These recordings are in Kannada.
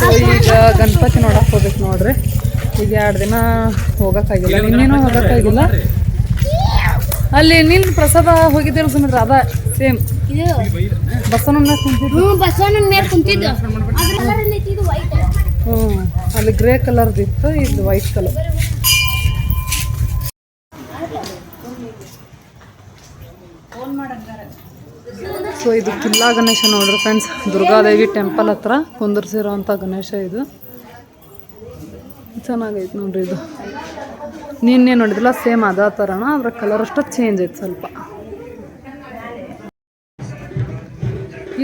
ಸೊ ಈಗ ಗಣಪತಿ ನೋಡಕ್ ಹೋಗ್ಬೇಕು ನೋಡ್ರಿ. ಈಗ ಎರಡು ದಿನ ಹೋಗಕ್ಕಾಗಿಲ್ಲ. ನಿನ್ನೇನು ಹೋಗಕ್ಕಾಗಿಲ್ಲ. ಅಲ್ಲಿ ನಿನ್ ಪ್ರಸಾದ ಹೋಗಿದ್ದೆ ಸುಮಿತ್ರ ಅದ ಸೇಮ್ ಇದು. ಹ್ಮ್ ಕುಂತಿದ್ದು? ಹ್ಞೂ ಮೇಲೆ ಕುಂತಿದ್ದು. ಅಲ್ಲಿ ಗ್ರೇ ಕಲರ್ ಇತ್ತು ಇದು ವೈಟ್ ಕಲರ್ ಸೊ ಇದು ಕಿಲ್ಲಾ ಗಣೇಶ ನೋಡ್ರಿ ಫ್ರೆಂಡ್ಸ್ ದುರ್ಗಾದೇವಿ ಟೆಂಪಲ್ ಹತ್ರ ಕುಂದರ್ಸಿರೋಂಥ ಗಣೇಶ ಇದು. ಚೆನ್ನಾಗೈತೆ ನೋಡ್ರಿ ಇದು. ನಿನ್ನೆ ನೋಡಿದ್ರಲ್ಲ ಸೇಮ್ ಅದ ಥರನ ಅದ್ರ ಕಲರ್ ಅಷ್ಟು ಚೇಂಜ್ ಐತೆ ಸ್ವಲ್ಪ.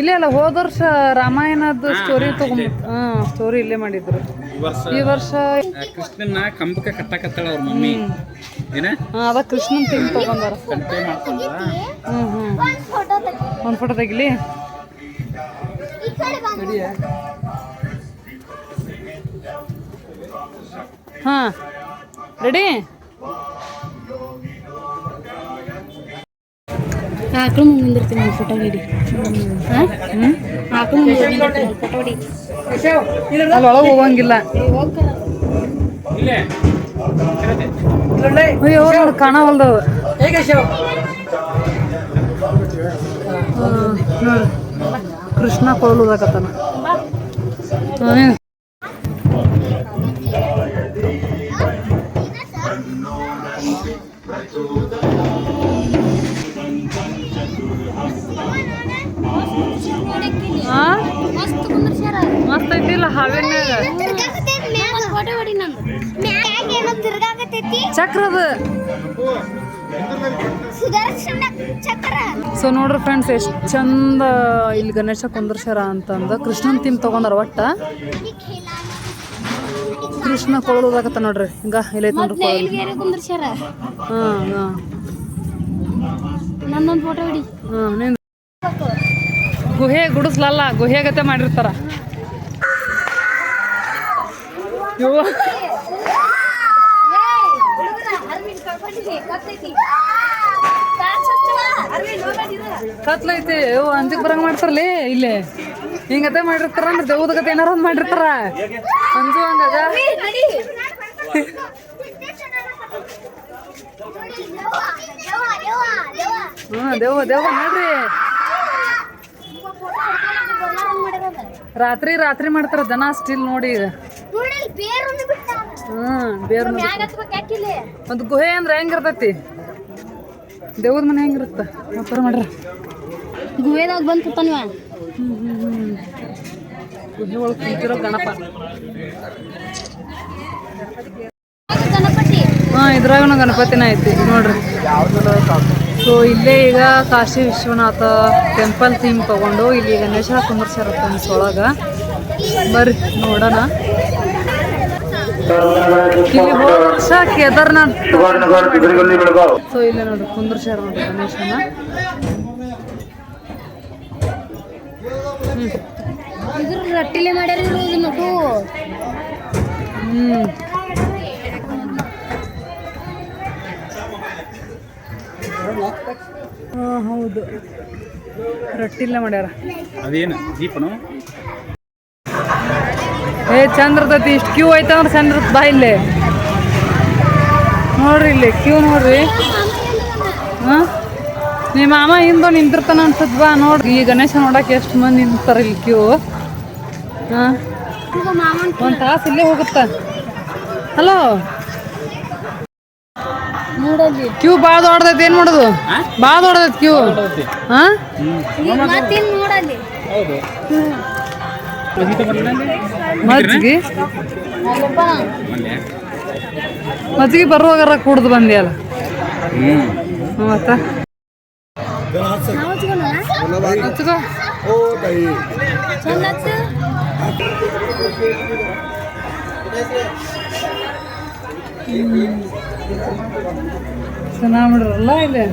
ಇಲ್ಲೇ ಅಲ್ಲ ಹೋದ ವರ್ಷ ರಾಮಾಯಣದ ಸ್ಟೋರಿ ತಗೊಂಡ್ ಹಾಂ ಸ್ಟೋರಿ ಇಲ್ಲೇ ಮಾಡಿದ್ರು. ಈ ವರ್ಷ ಕೃಷ್ಣನ ಕಂಬಕ್ಕೆ ಕಟ್ಟಾಕತ್ತಾಳ ಅವ್ರ ಮಮ್ಮಿ. ಏನ? ಅದ ಕೃಷ್ಣನ್ ತಿಂಗ್ ತಗೊಂಡಾರ ಹ್ಞೂ ಹ್ಞೂ ಒಂದು ಫೋಟೋ ತೆಗಿಲಿ ಹಾಂ. ರೆಡಿ? ಆಕಳು ಮುಂದೆ ನಿಂದಿರ್ತೀನಿ ಒಂದು ಫೋಟೋ ಹಿಡಿ ಆಕಳು ಮುಂದೆ ಫೋಟೋ ಹಿಡಿ ಅಲ್ಲಿ ಒಳಗೆ ಹೋಗಂಗಿಲ್ಲ. ಇಲ್ಲೇ. ಅಯ್ಯೋ ಕಾಣವಲ್ದವು. ಹಾಂ, ಕೃಷ್ಣ ಹಾಂ ಮಸ್ತ್ ಐತಿಲ್ಲ ಹಾವೇನ್ಯಾಗ ಒಂದು ಸೊ ನೋಡ್ರಿ ಫ್ರೆಂಡ್ಸ್ ಎಷ್ಟು ಚಂದ ಇಲ್ಲಿ ಗಣೇಶ ಕುಂದರ್ಸ್ಯಾರ ಅಂತಂದ ಕೃಷ್ಣನ್ ತಿಮ್ ತಗೊಂಡಾರ ಒಟ್ಟ. ಕೃಷ್ಣ ಕೊಳಲುದಾಕತ್ತ ನೋಡ್ರಿ. ಹಿಂಗ ಇಲ್ಲೈತೆ ನೋಡ್ರಿ ಹಾಂ ಹಾಂ. ನಂದೊಂದು ಫೋಟೋ ಹೊಡಿ. ಹಾಂ ನಿಂದ. ಗುಹೆ ಗುಡಿಸ್ಲಲ್ಲ ಗುಹೆ ಗತೆ ಮಾಡಿರ್ತಾರ. ಇವ ಕತ್ಲೈತಿ. ಓ ಅಂಜಿಕ್ ಬರಂಗ್ ಮಾಡ್ತಾರಲೇ ಇಲ್ಲಿ. ಹಿಂಗತೆ ಮಾಡಿರ್ತಾರ ಅಂದ್ರೆ ದೇವದ ಕತೆ ಏನಾರ ಒಂದ್ ಮಾಡಿರ್ತಾರ. ಅಂಜು ಹಂಗಾಗ ಹ್ಮ್ ದೇವ ದೇವ ನೋಡ್ರಿ. ರಾತ್ರಿ ರಾತ್ರಿ ಮಾಡ್ತಾರ ಜನ ಸ್ಟಿಲ್ ನೋಡಿ. ಹ್ಮ್ ಬೇರ್ ಒಂದು ಗುಹೆ ಅಂದ್ರೆ ಹೆಂಗಿರ್ತೈತಿ? ದೇವ್ರ ಮನೆ ಹೆಂಗಿರುತ್ತ? ಮತ್ತಾರ ಮಾಡ್ರ. ಗುಹೆದಾಗ ಬಂದು ಕುತ್ತಾನ ಗುಹೆ ಒಳಗೆ ಕುಂತಿರೋ ಗಣಪ. ಗಣಪತಿ. ಹಾ ಇದ್ರಾಗನು ಗಣಪತಿನ ಐತಿ ನೋಡ್ರಿ. ಸೊ ಇಲ್ಲೇ ಈಗ ಕಾಶಿ ವಿಶ್ವನಾಥ ಟೆಂಪಲ್ ಥೀಮ್ ತಗೊಂಡು ಇಲ್ಲಿ ಗಣೇಶ ಕುಮಾರ್ ಸರ್ ಅಂತ ಒಳಗ. ಬರ್ರಿ ನೋಡೋಣ. ಇಲ್ಲಿ ಹೋದ ವರ್ಷ ಕೇದಾರ್ನಾಥ್ ಸೊ ಇಲ್ಲೇ ನೋಡ್ರಿ ಕುಂದ್ರಸ್ಯಾರ ನೋಡ್ರಿ ಗಣೇಶನ. ಇದ್ರ ರಟ್ಟಿಲೆ ಮಾಡ್ಯಾರ ನೋಡು ಹ್ಮ್. ಹಾ ಹೌದು. ರೊಟ್ಟಿಲ್ಲ ಮಾಡ್ಯಾರ. ಅದೇನು ದೀಪನು? ಏ ಚಂದ ಇರ್ತೈತಿ ಇಷ್ಟು ಕ್ಯೂ ಐತೆ ಅಂದ್ರೆ ಚಂದ ಇರ್ತದೆ ಬಾ ಇಲ್ಲಿ. ನೋಡ್ರಿ ಇಲ್ಲಿ ಕ್ಯೂ ನೋಡ್ರಿ. ಹಾ? ನಿಮ್ಮ ಮಾಮ ಹಿಂದೋ ನಿಂತಿರ್ತಾನ ಅನ್ಸತ್ ಬಾ ನೋಡ್ರಿ. ಈ ಗಣೇಶ ನೋಡಕ್ಕೆ ಎಷ್ಟು ಮಂದಿ ನಿಂತಾರ ಇಲ್ಲಿ ಕ್ಯೂ ಹಾ? ಒಂದ್ ತಾಸು ಇಲ್ಲೇ ಹೋಗುತ್ತ? ಹಲೋ ನೋಡಲ್ಲಿ. ಕ್ಯೂ ಭಾಳ ದೊಡ್ಡದೈತಿ ಏನು ಮಾಡೋದು? ಭಾಳ ದೊಡ್ಡದೈತಿ ಕ್ಯೂ ಹಾ? ಮಜ್ಜಿಗೆ? ಮಜ್ಜಿಗೆ ಬರುವಾಗ ಕುಡ್ದು ಬಂದಿಯಲ್ಲ ಮತ್ತ? ಚೆನ್ನಾಗಿ ಮಾಡಿರಲ್ಲ ಇಲ್ಲಿ?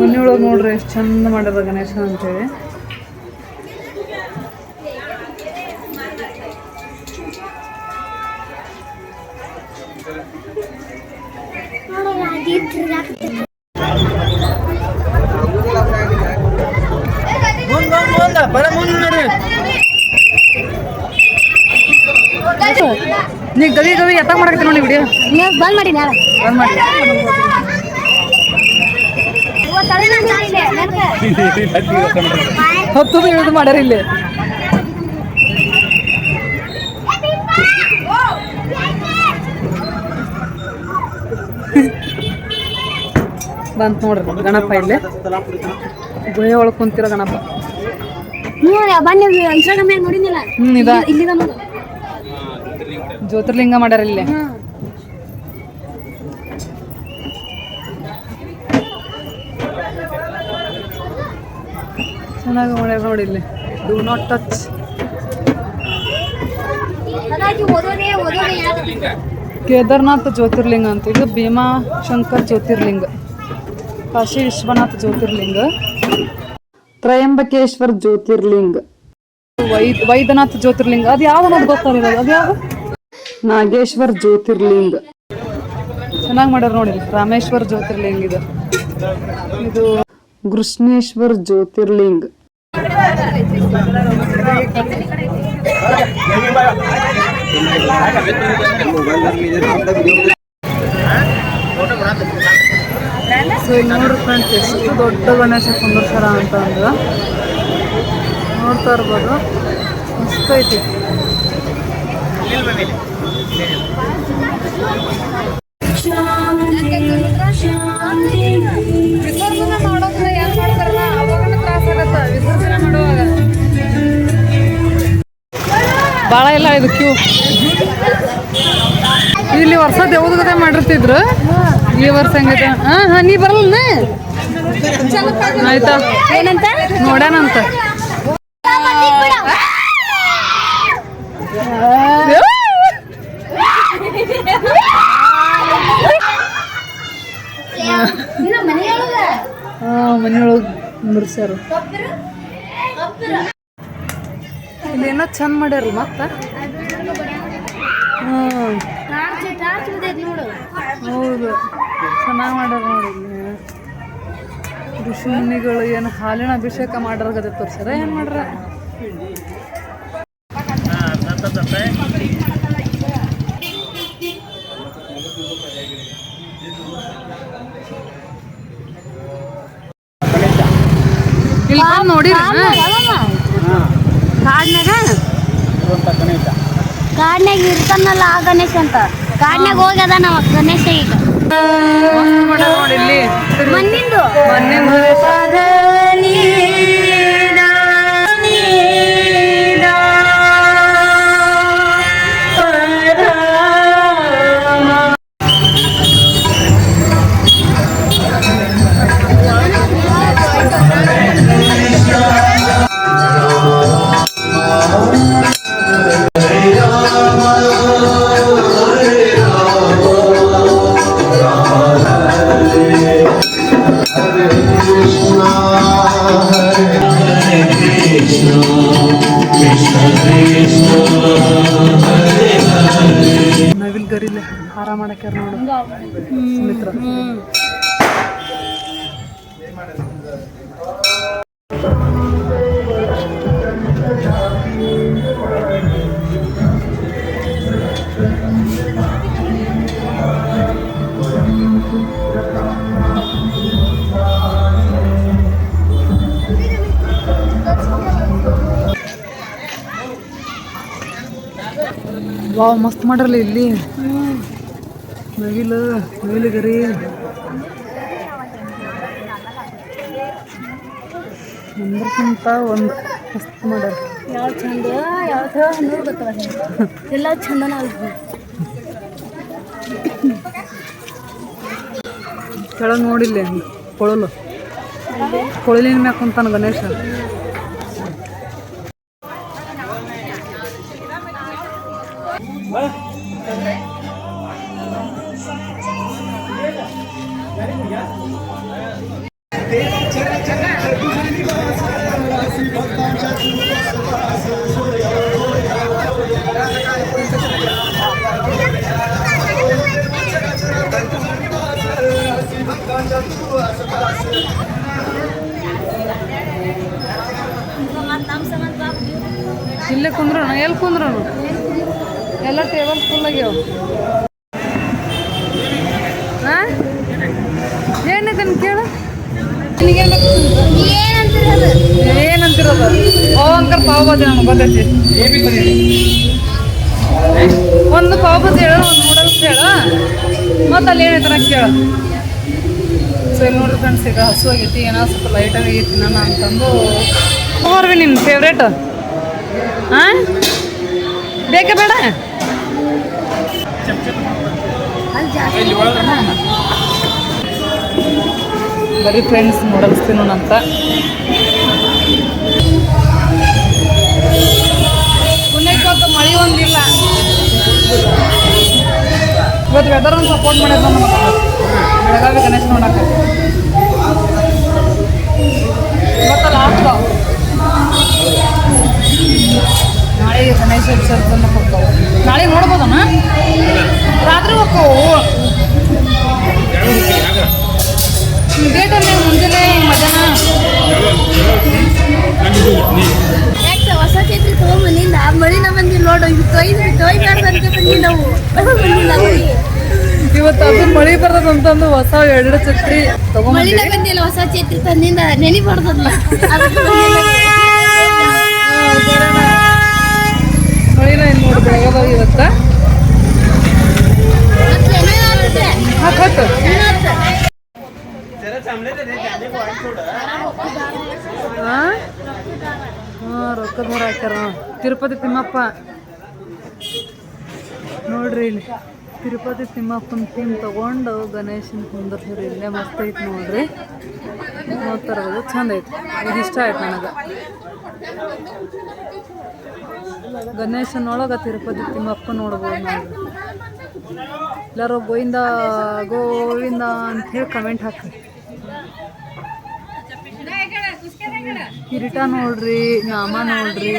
ಮನೆಯೊಳಗೆ ನೋಡ್ರಿ, ಎಷ್ಟು ಚಂದ ಮಾಡ್ಯಾರ ಗಣೇಶ ಅಂತೇಳಿ. ಗವಿ ನೋಡಿ ವಿಡಿಯೋ? ನೀವು ಬಂದ್ ಮಾಡಿ ನಾಳೆ. ಬಂದ್ ಮಾಡಿ. ಹತ್ತು ಇಳಿದು ಮಾಡ್ಯಾರ ಇಲ್ಲಿ. ಬಂತ ನೋಡ್ರಿ ಗಣಪ ಇಲ್ಲಿ. ಗುಹೆ ಒಳಗೆ ಕುಂತಿರೋ ಗಣಪ. ನೀವು ಬನ್ನಿ ಇನ್ಸ್ಟಾಗ್ರಾಮ್ ನೋಡಿದ್ನಿಲ್ಲ. ಹ್ಮ್ ಇದ. ಇಲ್ಲಿದ ನೋಡು. ಜ್ಯೋತಿರ್ಲಿಂಗ ಮಾಡ್ಯಾರ ಇಲ್ಲಿ ಚೆನ್ನಾಗಿ ಮಾಡ್ಯಾರ ನೋಡಿ ಇಲ್ಲಿ. Do not touch Kedarnath Jyotirlinga ಅಂತ. ಇದು ಭೀಮಾ ಶಂಕರ್ ಜ್ಯೋತಿರ್ಲಿಂಗ. ಕಾಶಿ ವಿಶ್ವನಾಥ್ ಜ್ಯೋತಿರ್ಲಿಂಗ. ತ್ರಯಂಬಕೇಶ್ವರ್ ಜ್ಯೋತಿರ್ಲಿಂಗ. ವೈದ್ ವೈದ್ಯನಾಥ್ ಜ್ಯೋತಿರ್ಲಿಂಗ. ಅದು ಯಾವ ಗೊತ್ತಾಗಿರೋದು ಅದು ಯಾವುದು ನಾಗೇಶ್ವರ್ ಜ್ಯೋತಿರ್ಲಿಂಗ. ಚೆನ್ನಾಗಿ ಮಾಡ್ಯಾರ ನೋಡಿ ರಾಮೇಶ್ವರ್ ಜ್ಯೋತಿರ್ಲಿಂಗ ಇದು. ಇದು ಕೃಷ್ಣೇಶ್ವರ್ ಜ್ಯೋತಿರ್ಲಿಂಗ. ಸೊ ನೋಡ್ರಿ ಫ್ರೆಂಡ್ಸ್ ಎಷ್ಟು ದೊಡ್ಡ ಗಣೇಶ ಕುಂದರ್ಸಾರ ಅಂತ ಅಂದ್ರೆ ನೋಡ್ತಾ ಇರ್ಬೋದು. ಮಸ್ತ್ ಐತಿ. ಭಾಳ ಇಲ್ಲ ಇದು ಕ್ಯೂ ಇಲ್ಲಿ ವರ್ಷ ದೇವ್ದಗದೆ ಮಾಡಿರ್ತಿದ್ರು. ಈ ವರ್ಷ ಹಂಗತ. ಹಾ ಹಾ, ನೀ ಬರಲ್ಲ ಆಯ್ತಾ? ಏನಂತ ನೋಡ್ಯಾನಂತ ಹಾ ಮನೆಯೊಳಗೆ ಮುರ್ಸ್ಯಾರ. ಇಲ್ಲಿ ಏನೋ ಚಂದ ಮಾಡ್ಯಾರ ಮತ್ತ? ಹೌದು. ಚೆನ್ನಾಗಿ ಮಾಡ್ಯಾರ ನೋಡಿ ಋಷಿ ಮುನಿಗಳು ಏನು ಹಾಲಿನ ಅಭಿಷೇಕ ಮಾಡ್ರ ಗದೆ ತೋರ್ಸ್ಯಾರ, ಏನು ಮಾಡ್ರ ಇಲ್ಲಿ ಬಂದು ನೋಡಿರಿ. ಕಾಡ್ನಾಗ? ಕಾಡ್ನಾಗ ಇರ್ತಾನಲ್ಲ ಆ ಗಣೇಶ ಅಂತ. ಕಾಡ್ನಾಗ ಹೋಗ್ಯದ ನಾವು ಗಣೇಶ ಈಗ. ಮಣ್ಣಿಂದು. ಮಣ್ಣಿಂದು. ನವಿಲ್ ಗರಿಲೆ ಹಾರ ಮಾಡಕ್ಯಾರ ನೋಡು ಸುಮಿತ್ರ ವಾವ್ ಮಸ್ತ್ ಮಾಡ್ರಲ್ಲ ಇಲ್ಲಿ. ನವಿಲು ನವಿಲುಗರಿ ಒಂದಕ್ಕಿಂತ ಒಂದು ಮಸ್ತ್ ಮಾಡ್ಯಾರ ಯಾವ ಚಂದ? ಯಾವ ನೋಡಿ ಎಲ್ಲ ಚಂದನ ಕೆಳಗೆ ನೋಡಿಲ್ಲ ಕೊಳಲು. ಕೊಳಲಿನ ಮ್ಯಾಗ ಕುಂತಾನ ಗಣೇಶ. ಏನೈತೆ ಕೇಳು? ಏನಂತಿರೋದು? ಓ ಪಾವ್ ಗೊತ್ತೈತಿ. ಒಂದು ಪಾವ್ ಭಾಜಿ ಹೇಳು ಒಂದು ನೂಡಲ್ಸ್ ಹೇಳು. ಮತ್ತೆ ಅಲ್ಲಿ ಏನೈತೆ ನಂಗೆ ಕೇಳು. ಸೊ ಇಲ್ಲಿ ನೋಡ್ರಿ ಫ್ರೆಂಡ್ಸ್ ಈಗ ಹಸು ಆಗೈತಿ ಏನೋ ಸ್ವಲ್ಪ ಲೈಟಾಗಿ ನಾನು ಅಂತಂದು. ಹೋರ್ವಿ ನಿನ್ನ ಫೇವ್ರೇಟ್ ಹಾಂ ಬೇಕೇ ಬೇಡ? ಬರೀ ಫ್ರೆಂಡ್ಸ್ ನೂಡಲ್ಸ್ ಅಂತ. ಇವತ್ತು ಮಳೆ ಒಂದಿಲ್ಲ. ಇವತ್ತು ವೆದರ್ ಒಂದು ಸಪೋರ್ಟ್ ಮಾಡಿದ್ರು ನಮ್ಮ ಬೆಳಗಾವಿ ಗಣೇಶ್ ನೋಡಕ್ಕೆ. ಇವತ್ತು ಲಾಸ್ಟ್ ನಾಳೆ ಗಣೇಶ ವಿಸರ್ಜನೆ ನಾಳೆ ನೋಡ್ಬೋದಣ್ಣ ರಾತ್ರಿ ಹೋಗ್ತಾವು ಡೇಟಲ್ಲಿ ಮುಂಜಾನೆ ಮಧ್ಯಾಹ್ನ. ಯಾಕೆ ಹೊಸ ಚೈತ್ರಿ ತಗೊಂಬಂದಿಲ್ಲ ಮಳಿನ ಬಂದಿಲ್ಲ ನೋಡು ಇದು ತೊಯ್ದು ತೊಯ್ಬಾರ್ದು ಅಂತ ನಾವು ಬಂದಿಲ್ಲ ಇವತ್ತು ಅದು ಮಳಿ ಬರ್ತದ ಅಂತಂದು ಹೊಸ ಎರಡು ಛತ್ರಿ ಮಳಿನ ಬಂದಿಲ್ಲ ಹೊಸ ಚೈತ್ರಿ ತಂದಿಂದ ನೆನಿ ಬರ್ತದಲ್ಲ. ಮಳಿನ ಏನು ನೋಡಿ ಬೆಳಗಾವ ಇವತ್ತ ಮತ್ತೆ ಏನೋ ಆಗುತ್ತೆ. ಹಾಕ್ ಹಾಕು ಏನೋ ಆಗುತ್ತೆ. ಹಾಂ ರೊಕ್ಕದ ಮೂರ ಹಾಕ್ಯಾರ. ತಿರುಪತಿ ತಿಮ್ಮಪ್ಪ. ನೋಡ್ರಿ ಇಲ್ಲಿ. ತಿರುಪತಿ ತಿಮ್ಮಪ್ಪನ ಥೀಮ್ ತಗೊಂಡು ಗಣೇಶನ ಕುಂದರ್ಸ್ರಿ ಇಲ್ಲೇ ಮಸ್ತ್ ಐತಿ ನೋಡ್ರಿ. ನೋಡ್ತಾರ ಚಂದ ಐತಿ. ಇದು ಇಷ್ಟ ಆಯ್ತು ನನಗೆ. ಗಣೇಶನೊಳಗೆ ತಿರುಪತಿ ತಿಮ್ಮಪ್ಪ ನೋಡ್ಬೋದು ನಾವು. ಎಲ್ಲರೂ ಗೋವಿಂದ ಗೋವಿಂದ ಅಂತ ಹೇಳಿ ಕಮೆಂಟ್ ಹಾಕ್ರಿ. ಕಿರೀಟ ನೋಡ್ರಿ ನಾಮ ನೋಡ್ರಿ.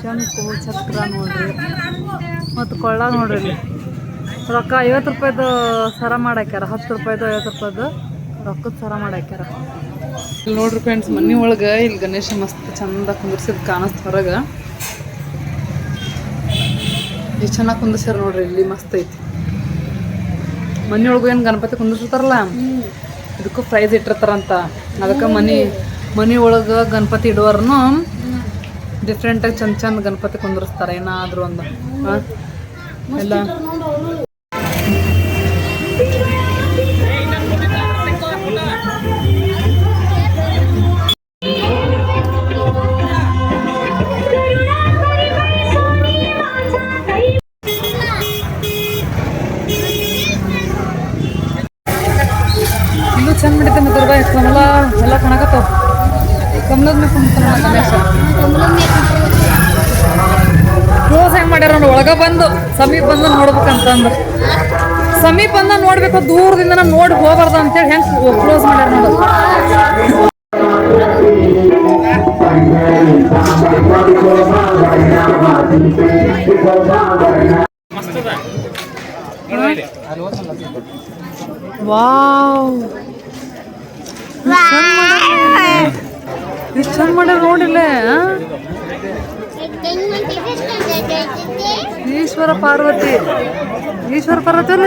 ಶಂಕು ಚಕ್ರ ನೋಡ್ರಿ. ಮತ್ತು ಕೊಳ್ಳ ನೋಡ್ರಿ. ರೊಕ್ಕ ಐವತ್ತು ರೂಪಾಯ್ದು ಸರ ಮಾಡಾಕ್ಯಾರ, ಹತ್ತು ರೂಪಾಯ್ದು ಐವತ್ತು ರೂಪಾಯ್ದು ರೊಕ್ಕದ ಸರ ಮಾಡಾಕ್ಯಾರ. ಇಲ್ಲಿ ನೋಡ್ರಿ ಫ್ರೆಂಡ್ಸ್ ಮನೆ ಒಳಗೆ ಇಲ್ಲಿ ಗಣೇಶ ಮಸ್ತ್ ಚಂದ ಕುಂದಿರ್ಸಿದ್ ಕಾಣಿಸ್ತು ಹೊರಗೆ. ಎಷ್ಟು ಚೆನ್ನಾಗಿ ಕುಂದಿರ್ಸ್ಯಾರ ನೋಡ್ರಿ, ಇಲ್ಲಿ ಮಸ್ತ್ ಐತಿ. ಮನೆ ಒಳಗೂ ಏನು ಗಣಪತಿ ಕುಂದಿರ್ತಾರಲ್ಲ ಇದಕ್ಕೂ ಪ್ರೈಸ್ ಇಟ್ಟಿರ್ತಾರಂತ ಅದಕ್ಕೆ ಮನೆ ಮನೆ ಒಳಗೆ ಗಣಪತಿ ಇಡುವರ್ನು ಡಿಫ್ರೆಂಟಾಗಿ ಚಂದ ಚಂದ ಗಣಪತಿ ಕುಂದಿರ್ಸ್ತಾರೆ ಏನಾದರೂ ಒಂದು? ಎಲ್ಲ ನೋಡ್ಬೇಕಂತಂದು ಸಮೀಪ ಬಂದ ನೋಡ್ಬೇಕು ದೂರದಿಂದ ನಾವು ನೋಡಿ ಹೋಗ್ಬಾರ್ದು ಅಂತೇಳಿ ಹೆಂಗ್ ಕ್ಲೋಸ್ ಮಾಡ್ಯಾರ ನೋಡೋದು ವಾವ್. ಮಾಡ್ಯಾರ ನೋಡಿಲ್ಲ? ಈಶ್ವರ ಪಾರ್ವತಿ. ಈಶ್ವರ ಪಾರ್ವತಿ ಅಲ್ಲ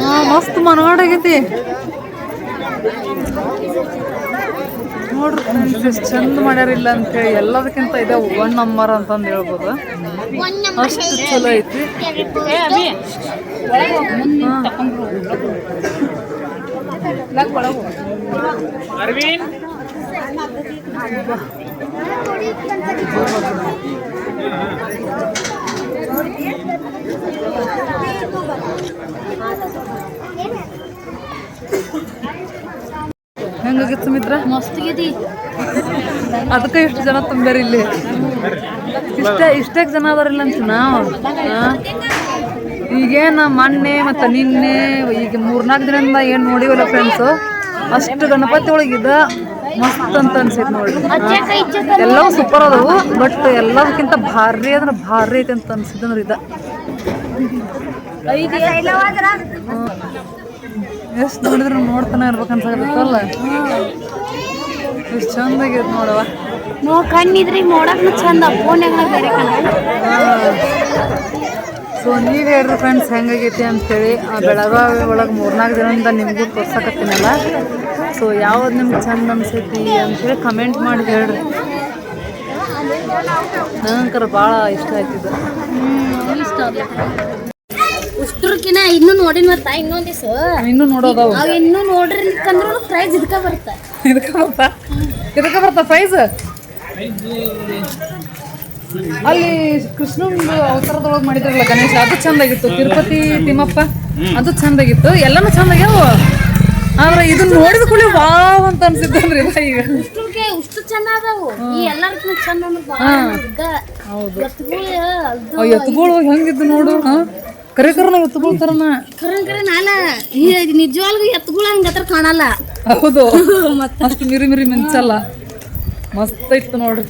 ಹಾ ಮಸ್ತ್ ಮನವಾಡಾಗೈತಿ ನೋಡ್ರಿ ಚಂದ ಮಾಡ್ಯಾರ ಇಲ್ಲ ಅಂತೇಳಿ ಎಲ್ಲದಕ್ಕಿಂತ ಇದೆ ಒನ್ ನಂಬರ್ ಅಂತಂದು ಹೇಳ್ಬೋದು. ಅಷ್ಟು ಚಲೋ ಐತಿ ಅರವಿಂದ್? ಹೆಂಗಾಗಿತ್ತು ಸುಮಿತ್ರ? ಅದಕ್ಕೆ ಇಷ್ಟು ಜನ ತುಂಬ್ಯಾರ ಇಲ್ಲಿ. ಇಷ್ಟ ಇಷ್ಟೇ ಜನ ಅದಾರಿಲ್ಲ ಅಂತ ನಾವು. ಈಗೇನ ಮೊನ್ನೆ ಮತ್ತು ನಿನ್ನೆ ಈಗ ಮೂರ್ನಾಲ್ಕು ದಿನದಿಂದ ಏನು ನೋಡಿವಲ್ಲ ಫ್ರೆಂಡ್ಸು ಅಷ್ಟು ಗಣಪತಿ ಒಳಗಿದ ಮಸ್ತ್ ಅಂತ ಅನ್ಸೈತೆ ನೋಡ್ರಿ. ಎಲ್ಲವೂ ಸೂಪರ್ ಅದಾವು ಬಟ್ ಎಲ್ಲದಕ್ಕಿಂತ ಭಾರಿ ಅಂದ್ರೆ ಭಾರಿ ಐತೆ ಅಂತ ಅನ್ಸಿದ್ರೆ ಇದ. ಎಷ್ಟು ನೋಡಿದ್ರು ನೋಡ್ತಾನೆ ಇರ್ಬೇಕು ಅನ್ಸಾಗತ್ತಲ್ಲ ಎಷ್ಟು ಚಂದಾಗೈತೆ ನೋಡವ ನೋ ಕಣ್ಣಿದ್ರಿ ನೋಡಕ್ನು ಚಂದ. ಫೋನ್ ಬೇರೆ ಸೊ ನೀವು ಹೇಳ್ರಿ ಫ್ರೆಂಡ್ಸ್ ಹೆಂಗಾಗೈತಿ ಅಂತೇಳಿ. ಆ ಬೆಳಗಾವಿ ಒಳಗೆ ಮೂರ್ನಾಲ್ಕು ದಿನದಿಂದ ನಿಮಗೂ ತೋರ್ಸಕತ್ತೀನಲ್ಲ. ಸೊ ಯಾವ್ದು ನಿಮ್ಗೆ ಚಂದ ಅನ್ಸೈತಿ ಅಂತೇಳಿ ಕಮೆಂಟ್ ಮಾಡಿ ಹೇಳ್ರಿ. ನಂಗಂಕರ ಭಾಳ ಇಷ್ಟ ಆಯ್ತಿದ್ದು ಇಷ್ಟ ಉಷ್ಟ್ರಕಿನ ಇನ್ನೂ ನೋಡಿನ ಮತ್ತ ಇನ್ನೊಂದ್ ದಿವ್ಸ. ಇನ್ನೂ ನೋಡೋದವು. ಅವ್ ಇನ್ನೂ ನೋಡ್ರಿ ಕಂದ್ರು ಪ್ರೈಸ್ ಇದಕ್ಕ ಬರ್ತ. ಇದಕ್ಕ ಬರ್ತಾ? ಇದಕ್ಕ ಬರ್ತಾ ಪ್ರೈಸ್ ಅಲ್ಲಿ ಕೃಷ್ಣಂದು ಅವತಾರದೊಳಗೆ ಮಾಡಿದ್ರಲ್ಲ ಗಣೇಶ ಅದು ಚಂದಾಗಿತ್ತು. ತಿರುಪತಿ ತಿಮ್ಮಪ್ಪ ಅದು ಚಂದಾಗಿತ್ತು. ಎಲ್ಲಾನು ಚಂದಾಗ್ಯಾವ? ಆದ್ರೆ ಇದನ್ನ ನೋಡಿದ ಕೂಡಲೇ ವಾವ್ ಅಂತ ಇದ ಈಗ. ಉಷ್ಟ್ರಕ್ಕೆ ಉಷ್ಟು ಚಂದ ಅದಾವು. ಈ ಎಲ್ಲಾರ್ಕಿನ ಚಂದ ಅನ್ನೋದು ಹೌದು. ಎತ್ತುಗಳು ಹೆಂಗಿದ್ದು ನೋಡು ಹಾ. ಕರೆ ಕರ್ನ ಎತ್ತುಗಳ ತರನ. ಖರನ್ ಖರೆ ಈ ನಿಜವಾಗ್ಲೂ ಎತ್ತುಗಳು ಹಂಗ ಕಾಣಲ್ಲ. ಹೌದು. ಅಷ್ಟು ಮಿರಿ ಮಿರಿ ಮಿಂಚಲ್ಲ. ಮಸ್ತ್ ಇತ್ತು ನೋಡ್ರಿ.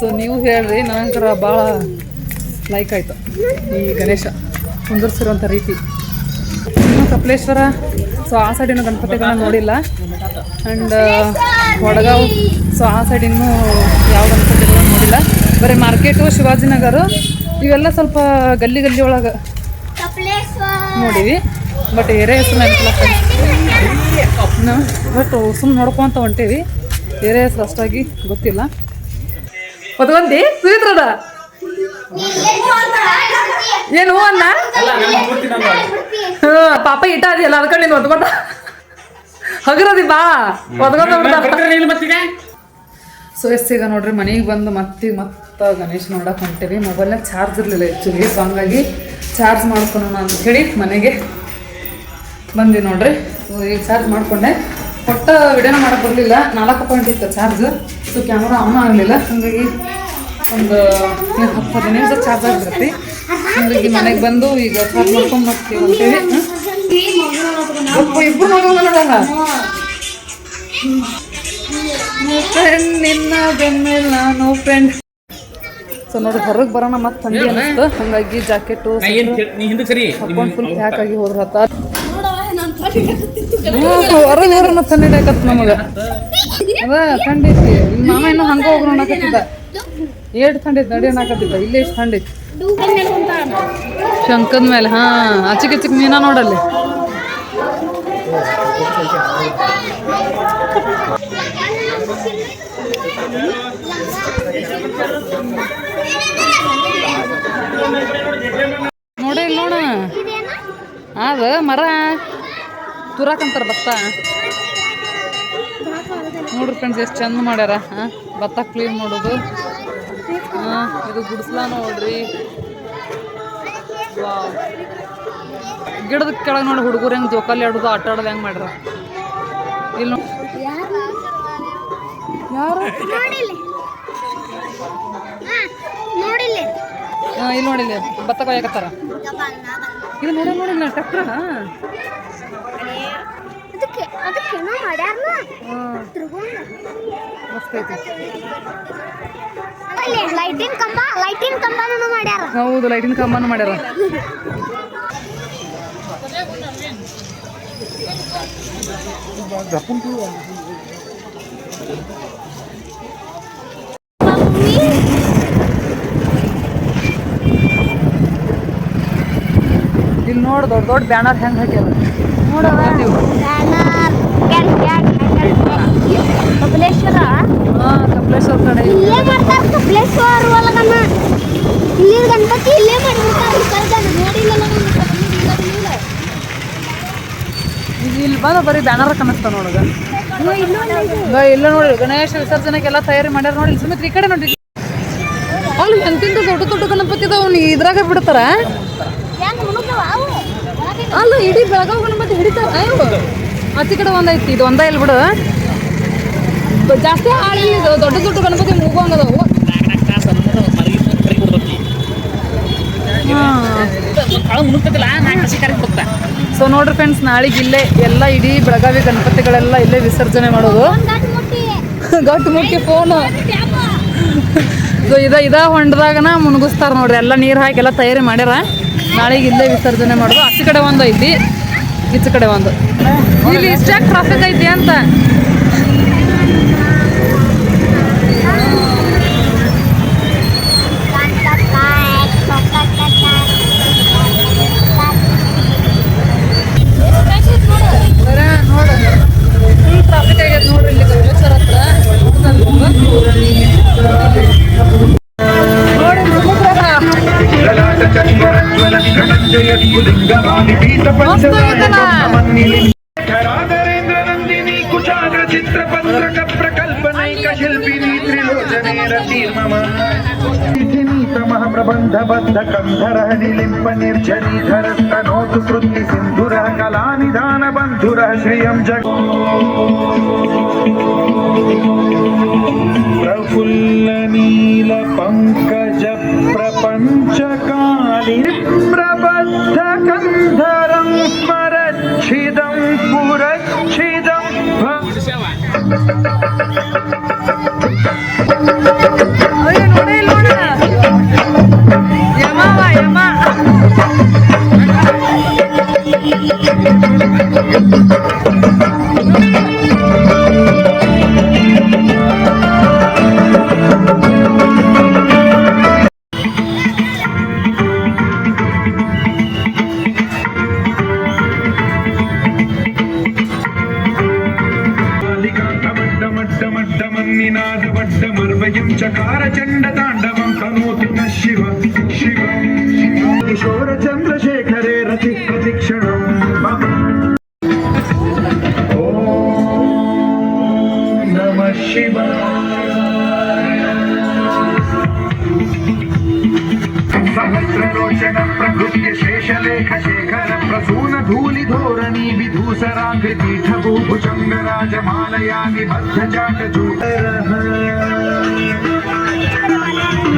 ಸೊ ನೀವು ಹೇಳ್ರಿ ನನಗರ ಭಾಳ ಲೈಕ್ ಆಯ್ತು. ಈ ಗಣೇಶ ಕುಂದರ್ಸಿರೋಂಥ ರೀತಿ. ಇನ್ನು ಕಪಿಲೇಶ್ವರ ಸೊ ಆ ಸೈಡಿನ ಗಣಪತಿಗಳನ್ನ ನೋಡಿಲ್ಲ. ಆ್ಯಂಡ್ ವಡಗಾವ್ ಸೊ ಆ ಸೈಡ್ ಇನ್ನೂ ಯಾವ ಗಣಪತಿಗಳನ್ನ ನೋಡಿಲ್ಲ. ಬರೀ ಮಾರ್ಕೆಟು ಶಿವಾಜಿನಗರ ಇವೆಲ್ಲ ಸ್ವಲ್ಪ ಗಲ್ಲಿ ಗಲ್ಲಿ ಒಳಗೆ ನೋಡಿವಿ. ಬಟ್ ಏರಿಯಾ ಹೆಸರು ನೆನಪಿಲ್ಲ ಬಟ್ ಸುಮ್ಮನೆ ನೋಡ್ಕೊಂತ ಹೊಂಟೀವಿ. ಏರಿಯಾ ಹೆಸರು ಅಷ್ಟಾಗಿ ಗೊತ್ತಿಲ್ಲ. ಒದ್ಕೊಂಡಿ ಸುಮಿತ್ರದ ಏನು ಹೂ ಅನ್ನ? ಹ್ಞೂ ಪಾಪ ಇಟ್ಟ ಅದೆಯಲ್ಲ ಅದ್ಕೊಂಡು ನೀನು ಒದ್ಕೊಂಡ. ಹಗರದಿ ಬಾ. ಒದ್ಕೊಂಡ ಸೊ ಎಸ್ ಈಗ ನೋಡ್ರಿ ಮನೆಗೆ ಬಂದು ಮತ್ತೆ ಮತ್ತೆ ಗಣೇಶ್ ನೋಡಕ್ ಹೊಂಟೇವಿ. ಮೊಬೈಲ್ನಾಗ ಚಾರ್ಜ್ ಇರಲಿಲ್ಲ ಆ್ಯಕ್ಚುಲಿ ಸೊ ಹಂಗಾಗಿ ಚಾರ್ಜ್ ಅಂತ ಹೇಳಿ ಮನೆಗೆ ಬಂದ್ವಿ ನೋಡ್ರಿ. ಈಗ ಚಾರ್ಜ್ ಮಾಡ್ಕೊಂಡೆ. ಕೊಟ್ಟ ವಿಡಿಯೋನ ಮಾಡಕ್ ಬರಲಿಲ್ಲ. ನಾಲ್ಕು ಪಾಯಿಂಟ್ ಇತ್ತು ಚಾರ್ಜ್. ಸೊ ಕ್ಯಾಮ್ರಾ ಆನ್ ಆಗಲಿಲ್ಲ. ಹಾಗಾಗಿ ಒಂದು ಹತ್ತು ಹದಿನೈದು ನಿಮಿಷ ಚಾರ್ಜ್ ಆಗಿರುತ್ತೆ ಹಾಗಾಗಿ ಮನೆಗೆ ಬಂದು ಈಗ ಚಾರ್ಜ್ ಮಾಡ್ಕೊಂಡು ಮತ್ತೆ ಹೊಂಟೇವಿ ಇಬ್ಬರು ಮಗಳು ನಿನ್ನ ಬೆನ್ನೆಲ್ಲ ನಾನು ಫ್ರೆಂಡ್ ಸೊ ನೋಡಿ ಹೊರಗೆ ಬರೋಣ ಮತ್ತೆ ಥಂಡಿ ಅನ್ನಿಸ್ತು ಹಾಗಾಗಿ ಜಾಕೆಟು ನೀ ಹಿಂದೆ ಸರಿ. ಹಾಕೊಂಡು ಫುಲ್ ಪ್ಯಾಕ್ ಆಗಿ ಹೋದ್ರ ಹತ್ತ. ಹೊರಗೆ ಹೋದ್ರ ಥಂಡಿ ಹಾಕತ್ ನಮಗೆ. ಅದ ಥಂಡಿ ಐತಿ ಮಾಮ ಏನೋ ಹಂಗ ಹೋಗ್ರು ಅನ್ನಕತ್ತಿದ್ದ. ಏಟ್ ಥಂಡಿ ಐತಿ ನಡಿ ಅನ್ನಕತ್ತಿದ್ದ. ಇಲ್ಲೇ ಎಷ್ಟು ಥಂಡಿ ಶಂಕದ ಮೇಲೆ ಹಾ ಆಚಿಕ್ ಅಚಿಕ್ ಮೀನ ನೋಡಲ್ಲಿ. ನೋಡೇ ಇಲ್ಲ ನೋಡ ಅದ ಮರ ತುರಾಕಂತಾರ ಭತ್ತ. ನೋಡ್ರಿ ಫ್ರೆಂಡ್ಸ್ ಎಷ್ಟು ಚಂದ ಮಾಡ್ಯಾರ. ಹಾ ಭತ್ತ ಕ್ಲೀನ್ ಮಾಡೋದು. ಹಾ ಇದು ಗುಡಿಸ್ಲಾ ನೋಡ್ರಿ. ಗಿಡದ ಕೆಳಗೆ ನೋಡಿ ಹುಡುಗರು ಹೆಂಗ್ ಜೋಕಾಲಿ ಆಡೋದು ಆಟ ಆಡೋದು ಹೆಂಗ್ ಮಾಡ್ರ ಇಲ್ಲಿ ಇಲ್ಲಿ ನೋಡಿಲ್ಲ. ಭತ್ತ ಕೊಯ್ಯಕತ್ತಾರ ಇದು ನೋಡ ನೋಡಿಲ್ಲ ಟಕ್ರ ಅದಕ್ಕೆ ಮಸ್ತ್ ಐತಿ. ಅಲ್ಲಿ ಲೈಟಿನ್ ಕಂಬ ಲೈಟಿನ್ ಕಂಬನೂ ಮಾಡ್ಯಾರ. ಹೌದು ಲೈಟಿನ ಕಂಬನೂ ಮಾಡ್ಯಾರ. ಇಲ್ಲಿ ನೋಡು ದೊಡ್ಡ ದೊಡ್ಡ ಬ್ಯಾನರ್ ಹೆಂಗೆ ಹಾಕ್ಯಾರ? ನೋಡವ ಕಪಿಲೇಶ್ವರ. ಹಾಂ ಕಪಿಲೇಶ್ವರ ಕಡೆ ಇಲ್ಲೇ ಮಾಡ್ತಾರ ಕಪಿಲೇಶ್ವರ ಒಳಗನ್ನ ಇಲ್ಲಿ ಗಣಪತಿ ಇಲ್ಲೇ ಮಾಡ್ಬಿಡ್ತಾರ. ನೋಡಿಲ್ಲ ಈಗ ಇಲ್ಲಿ ಬಂದ ಬರೀ ಬ್ಯಾನರ್ ಕಾಣಿಸ್ತಾವ ನೋಡಗ ಇಲ್ಲ ನೋಡಿ ಗಣೇಶ ವಿಸರ್ಜನೆಗೆಲ್ಲ ತಯಾರಿ ಮಾಡ್ಯಾರ ನೋಡಿ ಸುಮಿತ್ ಈ ಕಡೆ ನೋಡಿ ಅಲ್ಲಿ ಎಂತಿಂತ ದೊಡ್ಡ ದೊಡ್ಡ ಗಣಪತಿ ಇದಾವ ನೀವು ಇದ್ರಾಗ ಬಿಡ್ತಾರ? ಅಲ್ಲ, ಇಡೀ ಬೆಳಗಾವ್ ಮತ್ತೆ ಹಿಡಿತಾರ. ಅತಿ ಕಡೆ ಒಂದೈತಿ ಇದು ಒಂದ ಇಲ್ಲಿ ಬಿಡು. ಜಾಸ್ತಿ ಹಾಳಿಲ್ಲ ಇದು, ದೊಡ್ಡ ದೊಡ್ಡ ಗಣಪತಿ ಮೂಗೋಂಗದವು ಸೊ ನೋಡ್ರಿ ಫ್ರೆಂಡ್ಸ್ ನಾಳೆಗೆ ಇಲ್ಲೇ ಎಲ್ಲ ಇಡೀ ಬೆಳಗಾವಿ ಗಣಪತಿಗಳೆಲ್ಲ ಇಲ್ಲೇ ವಿಸರ್ಜನೆ ಮಾಡೋದು. ಗಟ್ಟು ಮುಟ್ಟಿ ಫೋನ್ ಸೊ ಇದ ಇದ ಹೊಂಡದಾಗನ ಮುಣಗಿಸ್ತಾರ ನೋಡ್ರಿ, ಎಲ್ಲ ನೀರು ಹಾಕಿ ಎಲ್ಲ ತಯಾರಿ ಮಾಡ್ಯಾರ. ನಾಳೆಗೆ ಇಲ್ಲೇ ವಿಸರ್ಜನೆ ಮಾಡೋದು. ಅಚ್ಚ ಕಡೆ ಒಂದು ಐತಿ, ಈಚ ಕಡೆ ಒಂದು. ಇಲ್ಲಿ ಇಷ್ಟ ಟ್ರಾಫಿಕ್ ಐತಿ ಅಂತ. ಇಲ್ಲಿ धराधरेन्द्रनन्दिनी कुचार चित्रपत्रक प्रकल्पनैक शिल्पिनी त्रिलोचने कला निधान प्रबन्धबद्धकन्धरः निलिम्पनिर्झरीधरस्तनोतु जग सिन्धुरः कलानिधानबन्धुरः श्रियं जगो प्रफुल्लनीलपङ्कजप्रपञ्चकालि பத்தகந்தரம் மரட்சிதம் புரட்சிதம் ஏமா ஏமா मानयामि बद्धजाट चूतरः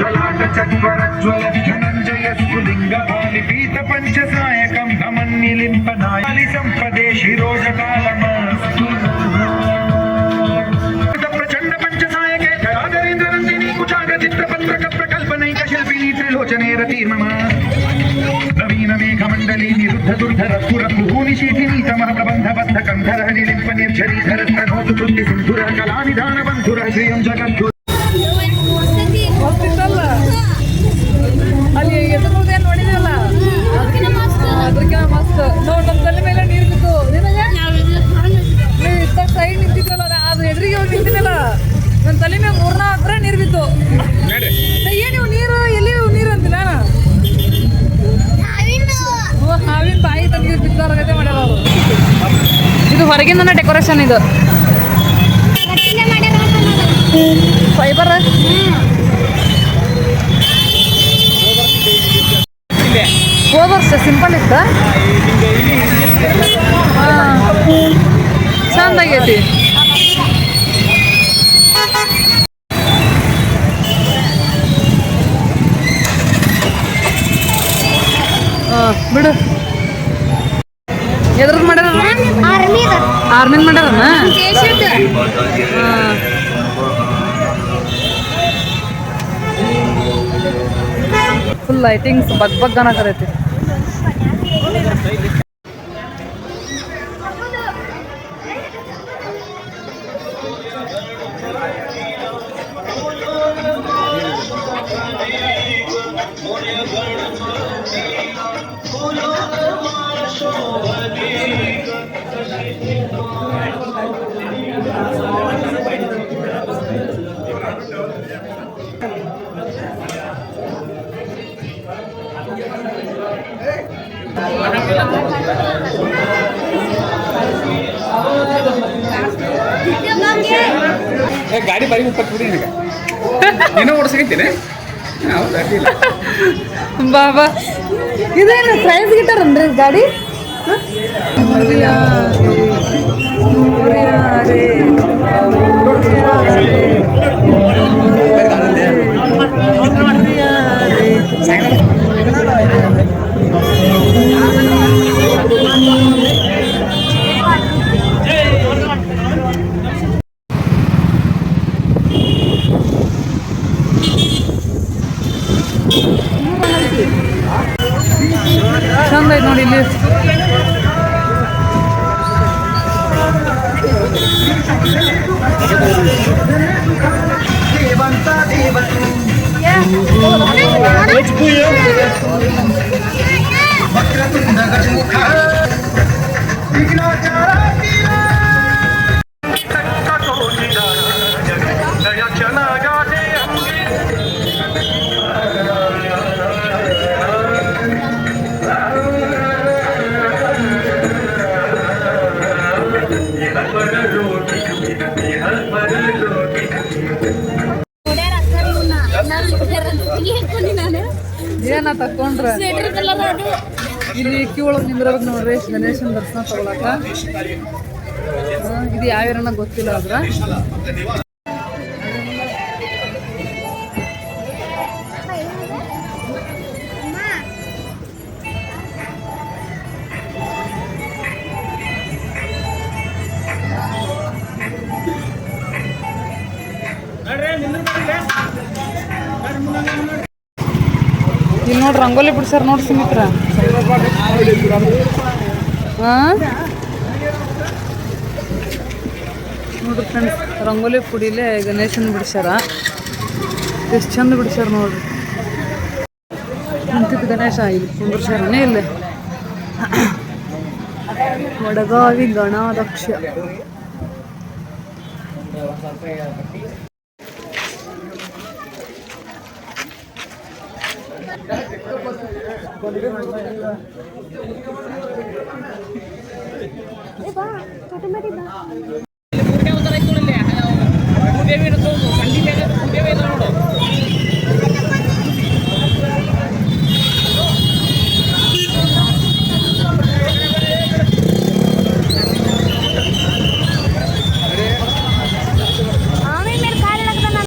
ललाट चत्वरज्वल धनञ्जय स्फुलिङ्गभालि पीतपञ्चसायकं धमन्निलिम्पनायलि सम्पदे शिरोजकालमस्तु प्रचण्ड पञ्चसायके धराधरेन्द्रनन्दिनी कुचागचित्रपत्रक प्रकल्पनैकशिल्पिनी त्रिलोचने रतिर्मम ఘన మేఘ మండలి నిరుద్ధ దుర్ధర పురపు భూమి శిథిం తమ ప్రబంధ బద్ధ కంధర నిలింప నిర్జరీధర నోతు కృతి సింధుర బంధుర శ్రియం జగద్గురు ಹೊರಗಿಂದನೇ ಡೆಕೋರೇಷನ್ ಇದು. ಫೈಬರ್ ಹೋದ ಸಿಂಪಲ್ ಇತ್ತ? ಚಂದ ಆಗೈತಿ ಆ, ಬಿಡು. ಎದ್ರದ್ದು ಮಾಡ್ಯಾರ ಆರ್ಮಿನ್ ಮಾಡ್ಯಾರನ? ಫುಲ್ ಲೈಟಿಂಗ್ಸ್ ಬಗ್ ಬಗ್ ಅನ್ನಕತೈತಿ ನೀನು ಬಾಬಾ ಹೌದಾ ಅಡ್ಡಿಲ್ಲ. ಇದೇನು ಪ್ರೈಸ್ ಗಿಟಾರ್ ಅಂದ್ರೆ ಗಾಡಿ? ಇಲ್ಲಿ ಕ್ಯೂ ಒಳಗೆ ನಿಂದ್ರಬೇಕು ನೋಡ್ರಿ ಗಣೇಶನ ದರ್ಶನ ತಗೊಳಕ. ಇದು ಯಾವ್ಯಾರನ ಗೊತ್ತಿಲ್ಲ ಅದ್ರ ಇಲ್ಲಿ ನೋಡ್ರಿ, ರಂಗೋಲಿ ಬಿಡ್ಸಾರ ನೋಡ್ರಿ ಸುಮಿತ್ರ. ನೋಡ್ರಿ ಫ್ರೆಂಡ್ಸ್ ರಂಗೋಲಿ ಪುಡಿಲೆ ಗಣೇಶನ್ ಬಿಡ್ಸ್ಯಾರ ಎಷ್ಟು ಚಂದ ಬಿಡ್ಸ್ಯಾರ ನೋಡ್ರಿ ನಿಂತಿದ್ದು ಗಣೇಶ ಇಲ್ಲಿ ಕುಂದ್ರಸ್ಯಾರನೇ ಇಲ್ಲೇ ವಡಗಾವಿ ಗಣಾಧ್ಯಕ್ಷ പുതിയ വീട് പുതിയ വീടാണോ